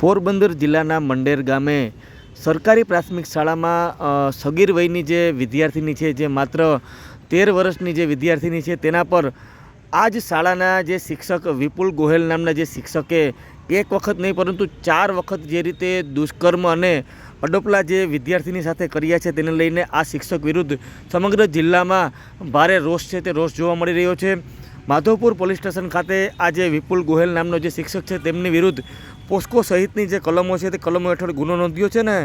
પોરબંદર જિલ્લાના મંડેર ગામે સરકારી પ્રાથમિક શાળામાં સગીર વયની જે વિદ્યાર્થીની છે, જે માત્ર તેર વર્ષની જે વિદ્યાર્થીની છે, તેના પર આ જ શાળાના જે શિક્ષક વિપુલ ગોહેલ નામના જે શિક્ષકે એક વખત નહીં, પરંતુ ચાર વખત જે રીતે દુષ્કર્મ અને અડોપલા જે વિદ્યાર્થીની સાથે કર્યા છે, તેને લઈને આ શિક્ષક વિરુદ્ધ સમગ્ર જિલ્લામાં ભારે રોષ છે, તે રોષ જોવા મળી રહ્યો છે. માધવપુર પોલીસ સ્ટેશન ખાતે આજે વિપુલ ગોહેલ નામનો જે શિક્ષક છે, તેમની વિરુદ્ધ પોસ્કો સહિતની જે કલમો છે, તે કલમો હેઠળ ગુનો નોંધ્યો છે ને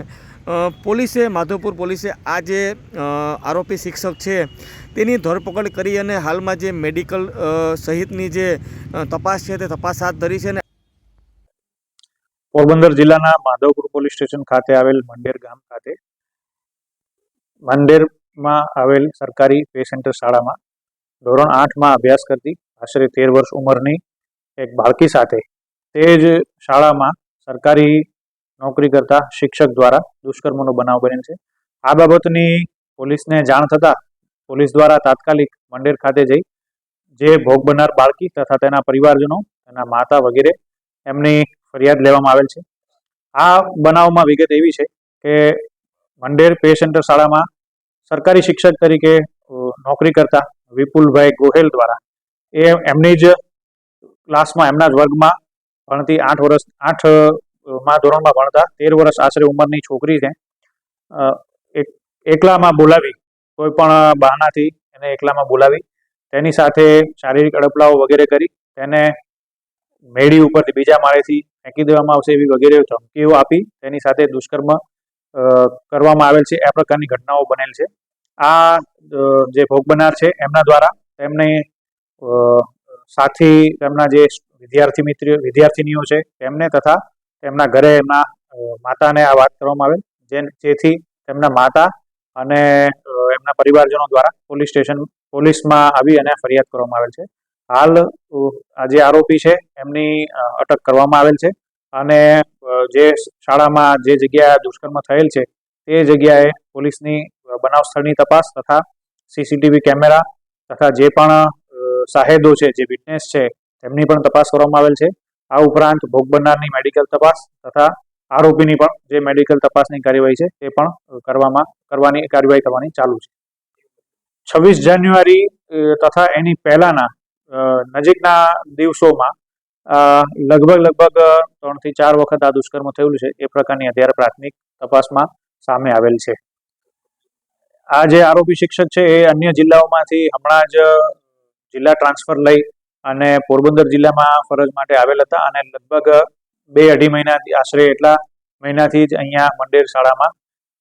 પોલીસે, માધવપુર પોલીસે આ જે આરોપી શિક્ષક છે, તેની ધરપકડ કરી અને હાલમાં જે મેડિકલ સહિતની જે તપાસ છે, તે તપાસ હાથ ધરી છે ને પોરબંદર જિલ્લાના માધવપુર પોલીસ સ્ટેશન ખાતે આવેલ મંડેર ગામ ખાતે, મંડેરમાં આવેલ સરકારી પે સેન્ટર શાળામાં ધોરણ આઠમાં અભ્યાસ કરતી, આશરે તેર વર્ષ ઉંમરની એક બાળકી સાથે. તે જ શાળામાં સરકારી નોકરી કરતા શિક્ષક દ્વારા દુષ્કર્મનો બનાવ બનેલ છે. આ બાબતની પોલીસને જાણ થતાં પોલીસ દ્વારા તાત્કાલિક મંડેર ખાતે જઈ જે ભોગ બનનાર બાળકી તથા તેના પરિવારજનો, તેના માતા વગેરે એમની ફરિયાદ લેવામાં આવેલ છે. આ બનાવમાં વિગત એવી છે કે મંડેર પે સેન્ટર શાળામાં સરકારી શિક્ષક તરીકે નોકરી કરતા વિપુલભાઈ ગોહેલ દ્વારા. એ એમની જ ક્લાસમાં, એમના જ વર્ગમાં ભણતી આઠ વર્ષ આઠમાં ધોરણમાં ભણતા, તેર વર્ષ આશરે ઉંમરની છોકરી છે. એક, એકલામાં બોલાવી, કોઈ પણ બહાનાથી એને એકલામાં બોલાવી, તેની સાથે શારીરિક અડપલાઓ વગેરે કરી, તેને મેળી ઉપરથી બીજા માળેથી ફેંકી દેવામાં આવશે એવી વગેરે ધમકીઓ આપી, તેની સાથે દુષ્કર્મ કરવામાં આવેલ છે. આ પ્રકારની ઘટનાઓ બનેલ છે. આ જે ભોગ બનાર છે એમના દ્વારા તેમને સાથી તેમના જે વિદ્યાર્થી મિત્ર, વિદ્યાર્થીનીઓ છે તેમને તથા તેમના ઘરે એમના માતાને આ વાત કરવામાં આવેલ જેથી તેમના માતા અને એમના પરિવારજનો દ્વારા પોલીસ સ્ટેશન, પોલીસમાં આવી અને ફરિયાદ કરવામાં આવેલ છે. હાલ આ જે આરોપી છે એમની અટક કરવામાં આવેલ છે અને જે શાળામાં જે જગ્યાએ દુષ્કર્મ થયેલ છે તે જગ્યાએ પોલીસની બનાવ સ્થળની તપાસ તથા સીસીટીવી કેમેરા તથા જે પણ સાહેદો છે, જે વિટનેસ છે, તેમની પણ તપાસ કરવામાં આવેલ છે. આ ઉપરાંત ભોગ બનનારની મેડિકલ તપાસ તથા આરોપીની પણ જે મેડિકલ તપાસની કાર્યવાહી છે, તે પણ કરવામાં, કરવાની, કાર્યવાહી કરવાની ચાલુ છે. છવ્વીસ જાન્યુઆરી તથા એની પહેલાના નજીકના દિવસોમાં લગભગ લગભગ ત્રણથી ચાર વખત આ દુષ્કર્મ થયેલું છે, એ પ્રકારની અત્યારે પ્રાથમિક તપાસમાં સામે આવેલ છે. આ જે આરોપી શિક્ષક છે એ અન્ય જિલ્લાઓમાંથી હમણાં જ જિલ્લા ટ્રાન્સફર લઈ અને પોરબંદર જિલ્લામાં ફરજ માટે આવેલ હતા અને લગભગ બે અઢી મહિનાથી આશરે એટલા મહિનાથી જ અહીંયા મંડેર શાળામાં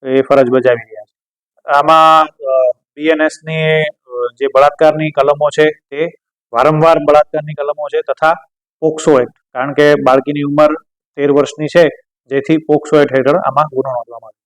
એ ફરજ બજાવી રહ્યા છે. આમાં બીએનએસની જે બળાત્કારની કલમો છે તે વારંવાર બળાત્કારની કલમો છે તથા પોક્સો એક્ટ, કારણ કે બાળકીની ઉંમર તેર વર્ષની છે, જેથી પોક્સો એક્ટ હેઠળ આમાં ગુનો નોંધવામાં આવ્યો.